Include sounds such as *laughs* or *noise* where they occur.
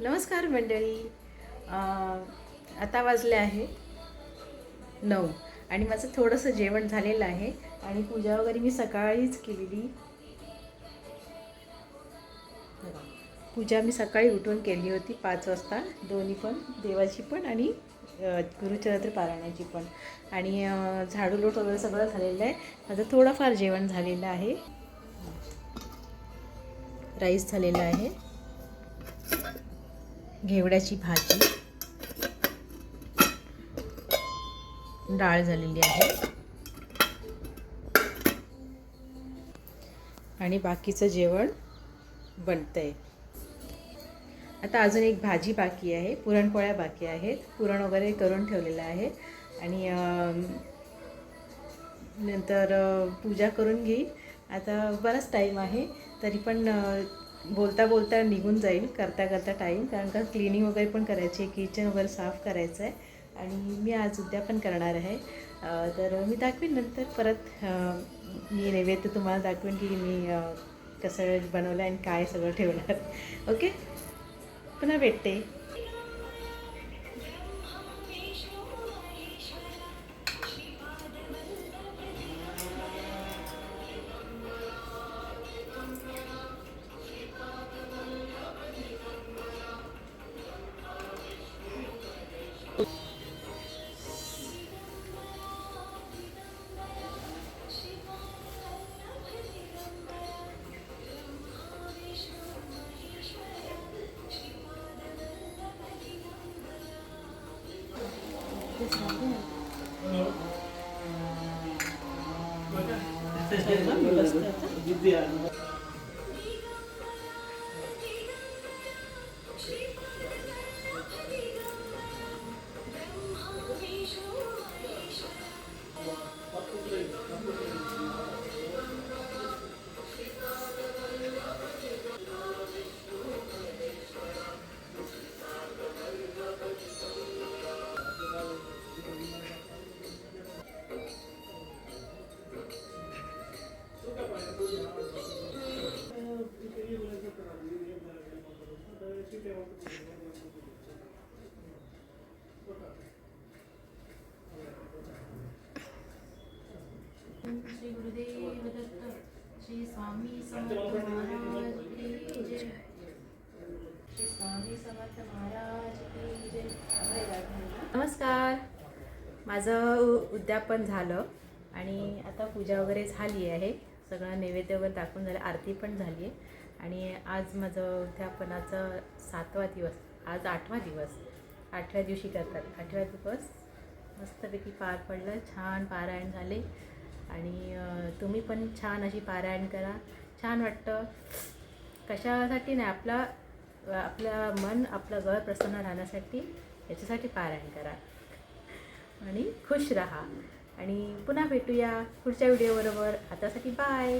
नमस्कार मंडळी. आता वाजले आहे नऊ आणि माझं थोडंसं जेवण झालेलं आहे आणि पूजा वगैरे मी सकाळीच केलेली. पूजा मी सकाळी उठून केली होती पाच वाजता दोन्ही पण देवाची पण आणि गुरुचरित्र पारायणाची पण. आणि झाडू लोट वगैरे सगळं झालेलं आहे. माझं थोडंफार जेवण झालेलं आहे. राईस झालेला आहे. घेवड्याची भाजी. डाळ झालेली आहे. आणि बाकीचं जेवण बनतंय. आता अजून एक भाजी बाकी आहे. पुरणपोळ्या बाकी आहेत. पुरण वगैरे करून ठेवलेलं आहे. आणि नंतर पूजा करून घेईन आता बराच टाईम आहे. तरी पण बोलता बोलता निघून जाईल करता करता टाईम कारण का क्लिनिंग वगैरे पण करायची आहे किचन वगैरे साफ करायचं आहे आणि मी आज उद्या पण करणार आहे. तर मी दाखवीन नंतर परत. मी नैवेद्य तुम्हाला दाखवेन की मी कसं बनवलं आणि काय सगळं ठेवणार ओके *laughs* पुन्हा भेटते. Baka. श्री गुरुदेव दत्त श्री स्वामी समर्थ महाराज की जय। श्री स्वामी समर्थ महाराज की जय। नमस्कार. माझं उद्यापन झालं आणि आता पूजा वगैरे झाली आहे. सगळं नैवेद्य वगैरे दाखवून झालं. आरती पण झाली आहे आणि आज माझं उद्यापनाचा सातवा दिवस आज आठवा दिवस. आठव्या दिवशी करतात. आठव्या दिवस मस्तपैकी पार पडलं. छान पारायण झाले. आणि तुम्ही पण छान अशी पारायण करा. छान वाटतं. कशासाठी नाही आपला आपलं मन आपलं घर प्रसन्न राहण्यासाठी याच्यासाठी पारायण करा. आणि खुश राहा. आणि पुन्हा भेटूया पुढच्या व्हिडिओबरोबर आतासाठी बाय